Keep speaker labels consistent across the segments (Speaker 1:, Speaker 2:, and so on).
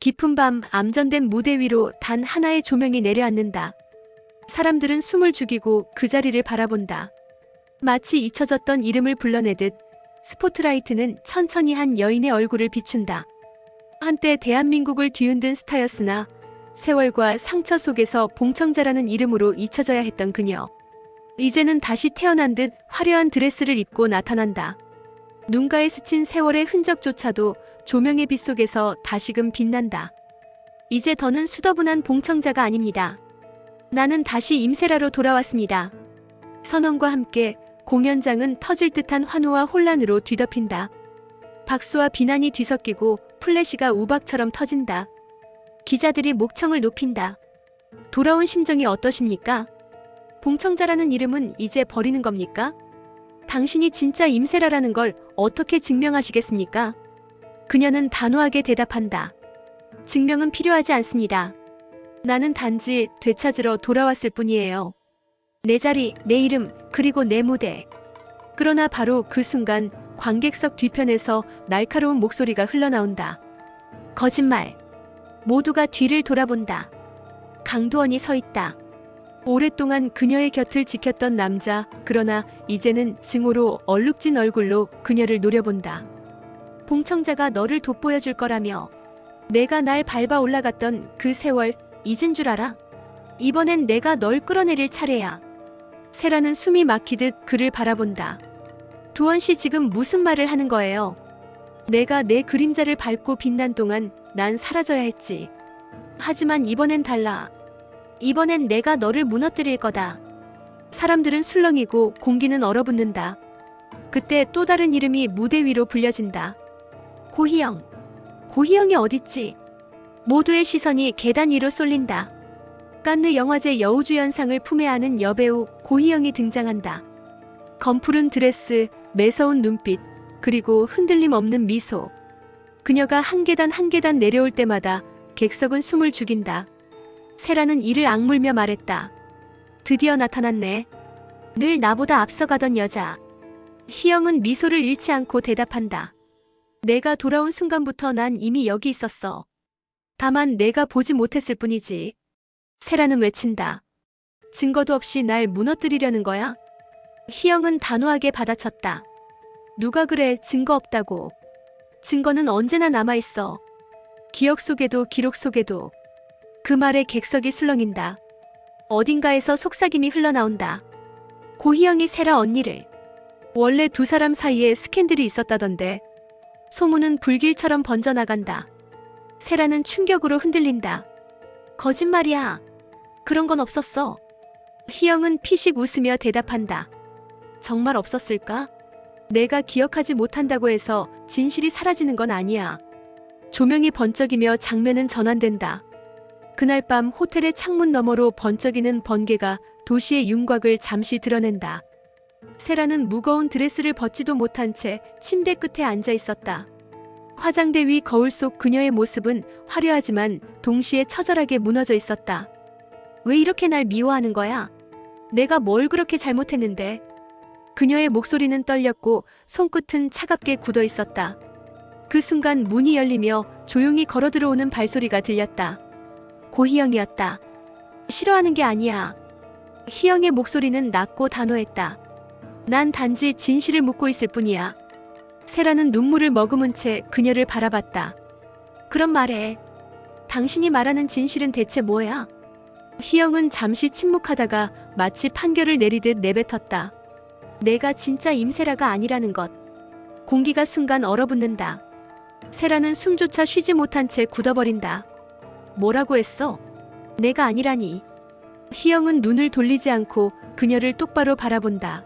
Speaker 1: 깊은 밤 암전된 무대 위로 단 하나의 조명이 내려앉는다. 사람들은 숨을 죽이고 그 자리를 바라본다. 마치 잊혀졌던 이름을 불러내듯 스포트라이트는 천천히 한 여인의 얼굴을 비춘다. 한때 대한민국을 뒤흔든 스타였으나 세월과 상처 속에서 봉청자라는 이름으로 잊혀져야 했던 그녀. 이제는 다시 태어난 듯 화려한 드레스를 입고 나타난다. 눈가에 스친 세월의 흔적조차도 조명의 빛 속에서 다시금 빛난다. 이제 더는 수더분한 봉청자가 아닙니다. 나는 다시 임세라로 돌아왔습니다. 선언과 함께 공연장은 터질 듯한 환호와 혼란으로 뒤덮인다. 박수와 비난이 뒤섞이고 플래시가 우박처럼 터진다. 기자들이 목청을 높인다. 돌아온 심정이 어떠십니까? 봉청자라는 이름은 이제 버리는 겁니까? 당신이 진짜 임세라라는 걸 어떻게 증명하시겠습니까? 그녀는 단호하게 대답한다. 증명은 필요하지 않습니다. 나는 단지 되찾으러 돌아왔을 뿐이에요. 내 자리, 내 이름, 그리고 내 무대. 그러나 바로 그 순간 관객석 뒤편에서 날카로운 목소리가 흘러나온다. 거짓말. 모두가 뒤를 돌아본다. 강도원이 서 있다. 오랫동안 그녀의 곁을 지켰던 남자, 그러나 이제는 증오로 얼룩진 얼굴로 그녀를 노려본다. 봉청자가 너를 돋보여 줄 거라며 내가 날 밟아 올라갔던 그 세월 잊은 줄 알아? 이번엔 내가 널 끌어내릴 차례야. 세라는 숨이 막히듯 그를 바라본다. 두원 씨 지금 무슨 말을 하는 거예요? 내가 내 그림자를 밟고 빛난 동안 난 사라져야 했지. 하지만 이번엔 달라. 이번엔 내가 너를 무너뜨릴 거다. 사람들은 술렁이고 공기는 얼어붙는다. 그때 또 다른 이름이 무대 위로 불려진다. 고희영. 고희영이 어딨지? 모두의 시선이 계단 위로 쏠린다. 깐느 영화제 여우주연상을 품에 안은 여배우 고희영이 등장한다. 검푸른 드레스, 매서운 눈빛, 그리고 흔들림 없는 미소. 그녀가 한 계단 한 계단 내려올 때마다 객석은 숨을 죽인다. 세라는 이를 악물며 말했다. 드디어 나타났네. 늘 나보다 앞서가던 여자. 희영은 미소를 잃지 않고 대답한다. 내가 돌아온 순간부터 난 이미 여기 있었어. 다만 내가 보지 못했을 뿐이지. 세라는 외친다. 증거도 없이 날 무너뜨리려는 거야? 희영은 단호하게 받아쳤다. 누가 그래 증거 없다고. 증거는 언제나 남아있어. 기억 속에도 기록 속에도. 그 말에 객석이 술렁인다. 어딘가에서 속삭임이 흘러나온다. 고희영이 세라 언니를. 원래 두 사람 사이에 스캔들이 있었다던데. 소문은 불길처럼 번져나간다. 세라는 충격으로 흔들린다. 거짓말이야. 그런 건 없었어. 희영은 피식 웃으며 대답한다. 정말 없었을까? 내가 기억하지 못한다고 해서 진실이 사라지는 건 아니야. 조명이 번쩍이며 장면은 전환된다. 그날 밤 호텔의 창문 너머로 번쩍이는 번개가 도시의 윤곽을 잠시 드러낸다. 세라는 무거운 드레스를 벗지도 못한 채 침대 끝에 앉아 있었다. 화장대 위 거울 속 그녀의 모습은 화려하지만 동시에 처절하게 무너져 있었다. 왜 이렇게 날 미워하는 거야? 내가 뭘 그렇게 잘못했는데? 그녀의 목소리는 떨렸고 손끝은 차갑게 굳어 있었다. 그 순간 문이 열리며 조용히 걸어 들어오는 발소리가 들렸다. 고희영이었다. 싫어하는 게 아니야. 희영의 목소리는 낮고 단호했다. 난 단지 진실을 묻고 있을 뿐이야. 세라는 눈물을 머금은 채 그녀를 바라봤다. 그럼 말해. 당신이 말하는 진실은 대체 뭐야? 희영은 잠시 침묵하다가 마치 판결을 내리듯 내뱉었다. 내가 진짜 임세라가 아니라는 것. 공기가 순간 얼어붙는다. 세라는 숨조차 쉬지 못한 채 굳어버린다. 뭐라고 했어? 내가 아니라니. 희영은 눈을 돌리지 않고 그녀를 똑바로 바라본다.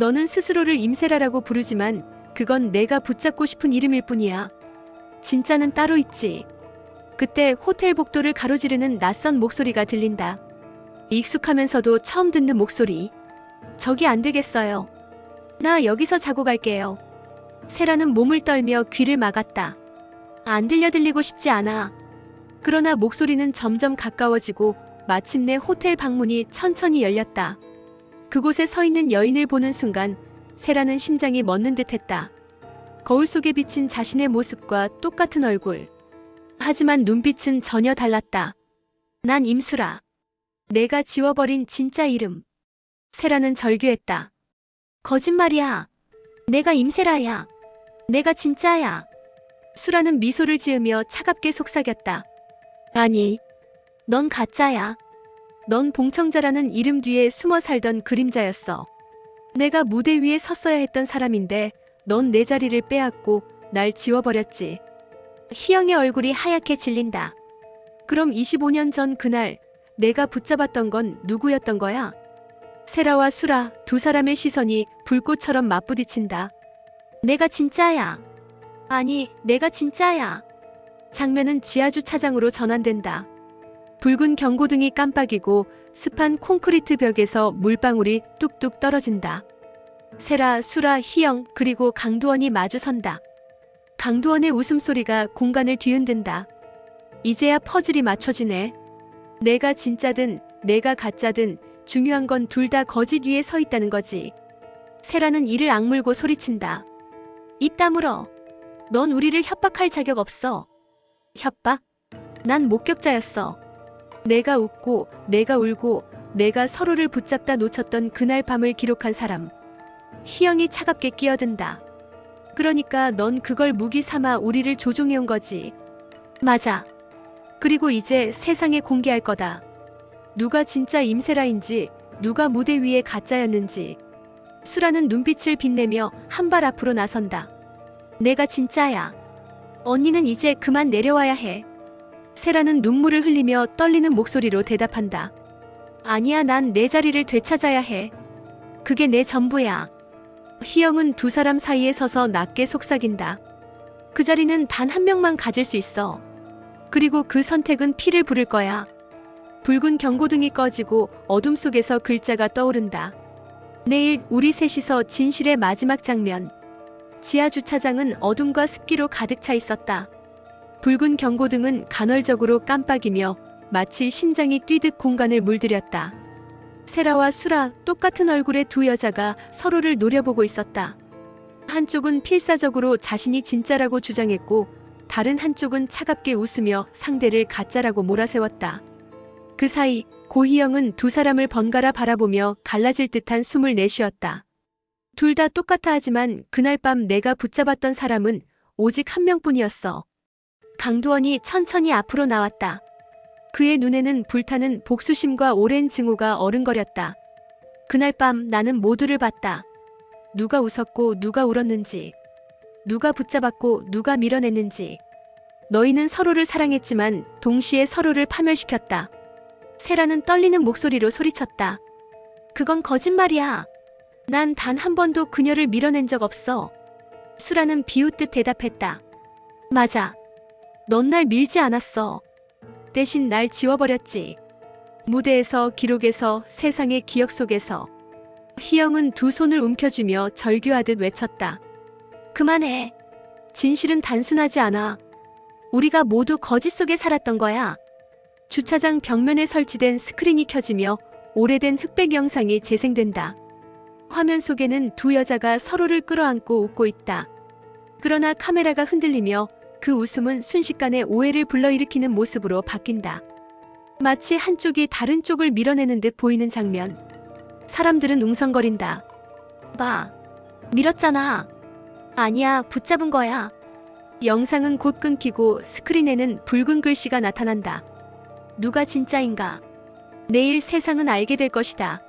Speaker 1: 너는 스스로를 임세라라고 부르지만 그건 내가 붙잡고 싶은 이름일 뿐이야. 진짜는 따로 있지. 그때 호텔 복도를 가로지르는 낯선 목소리가 들린다. 익숙하면서도 처음 듣는 목소리. 저기 안 되겠어요. 나 여기서 자고 갈게요. 세라는 몸을 떨며 귀를 막았다. 안 들려 들리고 싶지 않아. 그러나 목소리는 점점 가까워지고 마침내 호텔 방문이 천천히 열렸다. 그곳에 서 있는 여인을 보는 순간 세라는 심장이 멎는 듯 했다. 거울 속에 비친 자신의 모습과 똑같은 얼굴. 하지만 눈빛은 전혀 달랐다. 난 임수라. 내가 지워버린 진짜 이름. 세라는 절규했다. 거짓말이야. 내가 임세라야. 내가 진짜야. 수라는 미소를 지으며 차갑게 속삭였다. 아니, 넌 가짜야. 넌 봉청자라는 이름 뒤에 숨어 살던 그림자였어. 내가 무대 위에 섰어야 했던 사람인데 넌 내 자리를 빼앗고 날 지워버렸지. 희영의 얼굴이 하얗게 질린다. 그럼 25년 전 그날 내가 붙잡았던 건 누구였던 거야? 세라와 수라 두 사람의 시선이 불꽃처럼 맞부딪힌다. 내가 진짜야. 아니, 내가 진짜야. 장면은 지하주차장으로 전환된다. 붉은 경고등이 깜빡이고 습한 콘크리트 벽에서 물방울이 뚝뚝 떨어진다. 세라, 수라, 희영, 그리고 강두원이 마주선다. 강두원의 웃음소리가 공간을 뒤흔든다. 이제야 퍼즐이 맞춰지네. 내가 진짜든 내가 가짜든 중요한 건 둘 다 거짓 위에 서 있다는 거지. 세라는 이를 악물고 소리친다. 입 다물어. 넌 우리를 협박할 자격 없어. 협박? 난 목격자였어. 내가 웃고, 내가 울고, 내가 서로를 붙잡다 놓쳤던 그날 밤을 기록한 사람. 희영이 차갑게 끼어든다. 그러니까 넌 그걸 무기 삼아 우리를 조종해온 거지. 맞아. 그리고 이제 세상에 공개할 거다. 누가 진짜 임세라인지, 누가 무대 위에 가짜였는지. 수라는 눈빛을 빛내며 한 발 앞으로 나선다. 내가 진짜야. 언니는 이제 그만 내려와야 해. 세라는 눈물을 흘리며 떨리는 목소리로 대답한다. 아니야, 난 내 자리를 되찾아야 해. 그게 내 전부야. 희영은 두 사람 사이에 서서 낮게 속삭인다. 그 자리는 단 한 명만 가질 수 있어. 그리고 그 선택은 피를 부를 거야. 붉은 경고등이 꺼지고 어둠 속에서 글자가 떠오른다. 내일 우리 셋이서 진실의 마지막 장면. 지하 주차장은 어둠과 습기로 가득 차 있었다. 붉은 경고등은 간헐적으로 깜빡이며 마치 심장이 뛰듯 공간을 물들였다. 세라와 수라 똑같은 얼굴의 두 여자가 서로를 노려보고 있었다. 한쪽은 필사적으로 자신이 진짜라고 주장했고 다른 한쪽은 차갑게 웃으며 상대를 가짜라고 몰아세웠다. 그 사이 고희영은 두 사람을 번갈아 바라보며 갈라질 듯한 숨을 내쉬었다. 둘 다 똑같아 하지만 그날 밤 내가 붙잡았던 사람은 오직 한 명뿐이었어. 강두원이 천천히 앞으로 나왔다. 그의 눈에는 불타는 복수심과 오랜 증오가 어른거렸다. 그날 밤 나는 모두를 봤다. 누가 웃었고 누가 울었는지, 누가 붙잡았고 누가 밀어냈는지. 너희는 서로를 사랑했지만 동시에 서로를 파멸시켰다. 세라는 떨리는 목소리로 소리쳤다. 그건 거짓말이야. 난 단 한 번도 그녀를 밀어낸 적 없어. 수라는 비웃듯 대답했다. 맞아. 넌 날 밀지 않았어. 대신 날 지워버렸지. 무대에서, 기록에서, 세상의 기억 속에서. 희영은 두 손을 움켜쥐며 절규하듯 외쳤다. 그만해. 진실은 단순하지 않아. 우리가 모두 거짓 속에 살았던 거야. 주차장 벽면에 설치된 스크린이 켜지며 오래된 흑백 영상이 재생된다. 화면 속에는 두 여자가 서로를 끌어안고 웃고 있다. 그러나 카메라가 흔들리며 그 웃음은 순식간에 오해를 불러일으키는 모습으로 바뀐다. 마치 한쪽이 다른 쪽을 밀어내는 듯 보이는 장면. 사람들은 웅성거린다. 봐. 밀었잖아. 아니야, 붙잡은 거야. 영상은 곧 끊기고 스크린에는 붉은 글씨가 나타난다. 누가 진짜인가? 내일 세상은 알게 될 것이다.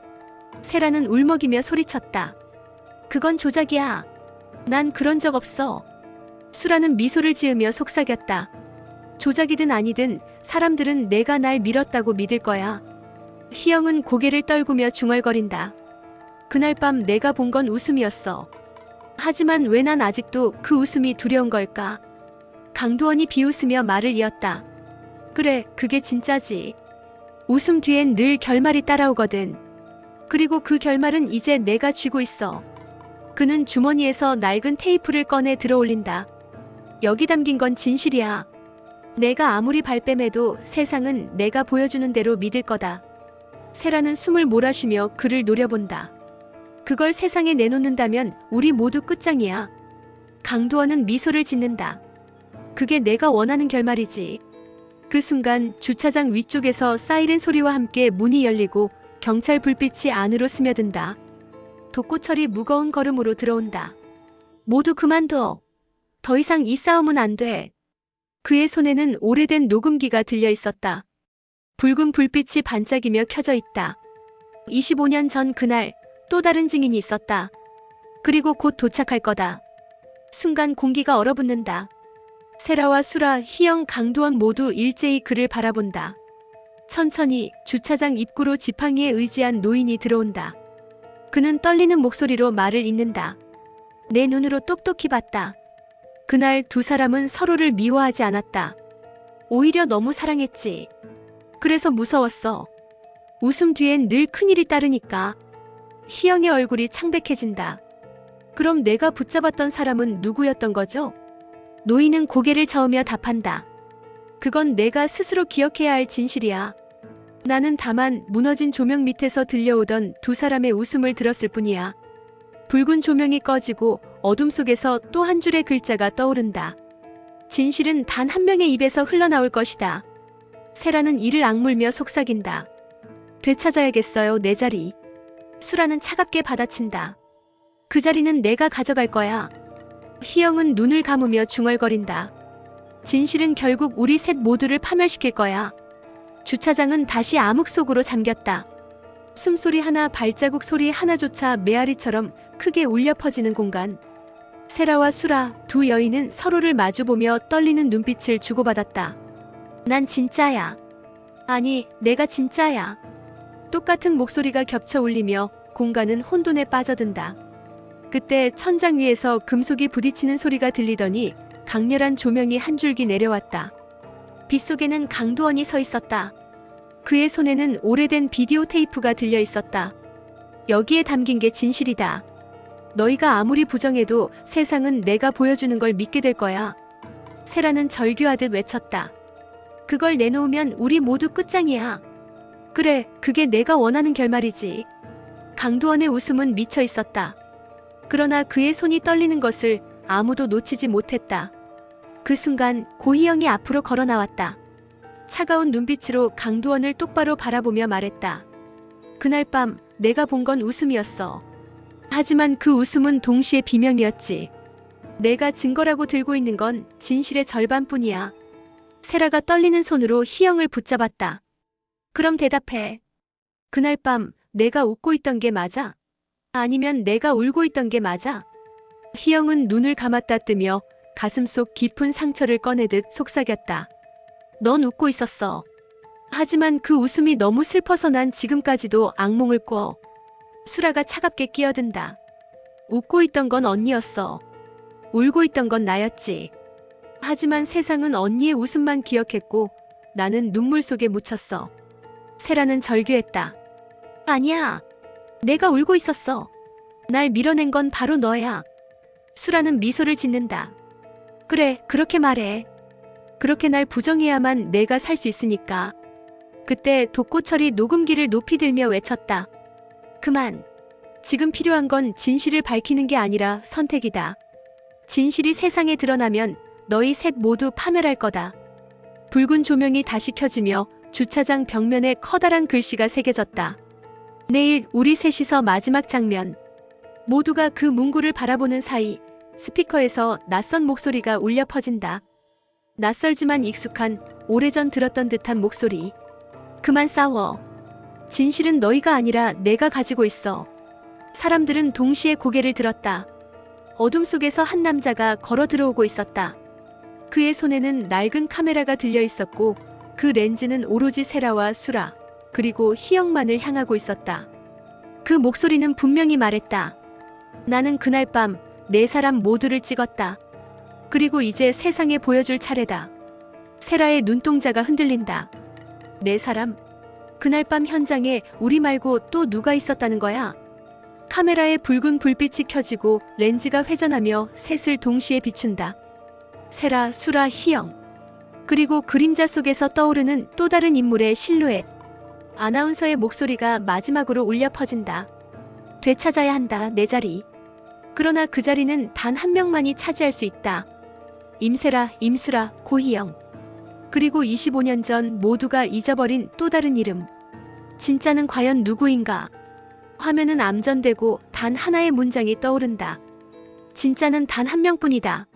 Speaker 1: 세라는 울먹이며 소리쳤다. 그건 조작이야. 난 그런 적 없어. 수라는 미소를 지으며 속삭였다. 조작이든 아니든 사람들은 내가 날 밀었다고 믿을 거야. 희영은 고개를 떨구며 중얼거린다. 그날 밤 내가 본 건 웃음이었어. 하지만 왜 난 아직도 그 웃음이 두려운 걸까? 강두원이 비웃으며 말을 이었다. 그래, 그게 진짜지. 웃음 뒤엔 늘 결말이 따라오거든. 그리고 그 결말은 이제 내가 쥐고 있어. 그는 주머니에서 낡은 테이프를 꺼내 들어 올린다. 여기 담긴 건 진실이야. 내가 아무리 발뺌해도 세상은 내가 보여주는 대로 믿을 거다. 세라는 숨을 몰아쉬며 그를 노려본다. 그걸 세상에 내놓는다면 우리 모두 끝장이야. 강두원은 미소를 짓는다. 그게 내가 원하는 결말이지. 그 순간 주차장 위쪽에서 사이렌 소리와 함께 문이 열리고 경찰 불빛이 안으로 스며든다. 독고철이 무거운 걸음으로 들어온다. 모두 그만둬. 더 이상 이 싸움은 안 돼. 그의 손에는 오래된 녹음기가 들려 있었다. 붉은 불빛이 반짝이며 켜져 있다. 25년 전 그날 또 다른 증인이 있었다. 그리고 곧 도착할 거다. 순간 공기가 얼어붙는다. 세라와 수라, 희영, 강두원 모두 일제히 그를 바라본다. 천천히 주차장 입구로 지팡이에 의지한 노인이 들어온다. 그는 떨리는 목소리로 말을 잇는다. 내 눈으로 똑똑히 봤다. 그날 두 사람은 서로를 미워하지 않았다. 오히려 너무 사랑했지. 그래서 무서웠어. 웃음 뒤엔 늘 큰일이 따르니까. 희영의 얼굴이 창백해진다. 그럼 내가 붙잡았던 사람은 누구였던 거죠? 노인은 고개를 저으며 답한다. 그건 내가 스스로 기억해야 할 진실이야. 나는 다만 무너진 조명 밑에서 들려오던 두 사람의 웃음을 들었을 뿐이야. 붉은 조명이 꺼지고 어둠 속에서 또 한 줄의 글자가 떠오른다. 진실은 단 한 명의 입에서 흘러나올 것이다. 세라는 이를 악물며 속삭인다. 되찾아야겠어요, 내 자리. 수라는 차갑게 받아친다. 그 자리는 내가 가져갈 거야. 희영은 눈을 감으며 중얼거린다. 진실은 결국 우리 셋 모두를 파멸시킬 거야. 주차장은 다시 암흑 속으로 잠겼다. 숨소리 하나 발자국 소리 하나조차 메아리처럼 크게 울려 퍼지는 공간. 세라와 수라 두 여인은 서로를 마주보며 떨리는 눈빛을 주고받았다. 난 진짜야. 아니, 내가 진짜야. 똑같은 목소리가 겹쳐 울리며 공간은 혼돈에 빠져든다. 그때 천장 위에서 금속이 부딪히는 소리가 들리더니 강렬한 조명이 한 줄기 내려왔다. 빗속에는 강두원이 서 있었다. 그의 손에는 오래된 비디오 테이프가 들려 있었다. 여기에 담긴 게 진실이다. 너희가 아무리 부정해도 세상은 내가 보여주는 걸 믿게 될 거야. 세라는 절규하듯 외쳤다. 그걸 내놓으면 우리 모두 끝장이야. 그래, 그게 내가 원하는 결말이지. 강두원의 웃음은 미쳐 있었다. 그러나 그의 손이 떨리는 것을 아무도 놓치지 못했다. 그 순간 고희영이 앞으로 걸어 나왔다. 차가운 눈빛으로 강두원을 똑바로 바라보며 말했다. 그날 밤 내가 본 건 웃음이었어. 하지만 그 웃음은 동시에 비명이었지. 내가 증거라고 들고 있는 건 진실의 절반뿐이야. 세라가 떨리는 손으로 희영을 붙잡았다. 그럼 대답해. 그날 밤 내가 웃고 있던 게 맞아? 아니면 내가 울고 있던 게 맞아? 희영은 눈을 감았다 뜨며 가슴 속 깊은 상처를 꺼내듯 속삭였다. 넌 웃고 있었어. 하지만 그 웃음이 너무 슬퍼서 난 지금까지도 악몽을 꿔. 수라가 차갑게 끼어든다. 웃고 있던 건 언니였어. 울고 있던 건 나였지. 하지만 세상은 언니의 웃음만 기억했고 나는 눈물 속에 묻혔어. 세라는 절규했다. 아니야. 내가 울고 있었어. 날 밀어낸 건 바로 너야. 수라는 미소를 짓는다. 그래, 그렇게 말해. 그렇게 날 부정해야만 내가 살 수 있으니까. 그때 독고철이 녹음기를 높이 들며 외쳤다. 그만. 지금 필요한 건 진실을 밝히는 게 아니라 선택이다. 진실이 세상에 드러나면 너희 셋 모두 파멸할 거다. 붉은 조명이 다시 켜지며 주차장 벽면에 커다란 글씨가 새겨졌다. 내일 우리 셋이서 마지막 장면. 모두가 그 문구를 바라보는 사이 스피커에서 낯선 목소리가 울려 퍼진다. 낯설지만 익숙한 오래전 들었던 듯한 목소리. 그만 싸워. 진실은 너희가 아니라 내가 가지고 있어. 사람들은 동시에 고개를 들었다. 어둠 속에서 한 남자가 걸어 들어오고 있었다. 그의 손에는 낡은 카메라가 들려 있었고 그 렌즈는 오로지 세라와 수라 그리고 희영만을 향하고 있었다. 그 목소리는 분명히 말했다. 나는 그날 밤 네 사람 모두를 찍었다. 그리고 이제 세상에 보여줄 차례다. 세라의 눈동자가 흔들린다. 네 사람? 그날 밤 현장에 우리 말고 또 누가 있었다는 거야? 카메라에 붉은 불빛이 켜지고 렌즈가 회전하며 셋을 동시에 비춘다. 세라, 수라, 희영. 그리고 그림자 속에서 떠오르는 또 다른 인물의 실루엣. 아나운서의 목소리가 마지막으로 울려 퍼진다. 되찾아야 한다, 내 자리. 그러나 그 자리는 단 한 명만이 차지할 수 있다. 임세라, 임수라, 고희영. 그리고 25년 전 모두가 잊어버린 또 다른 이름. 진짜는 과연 누구인가? 화면은 암전되고 단 하나의 문장이 떠오른다. 진짜는 단 한 명뿐이다.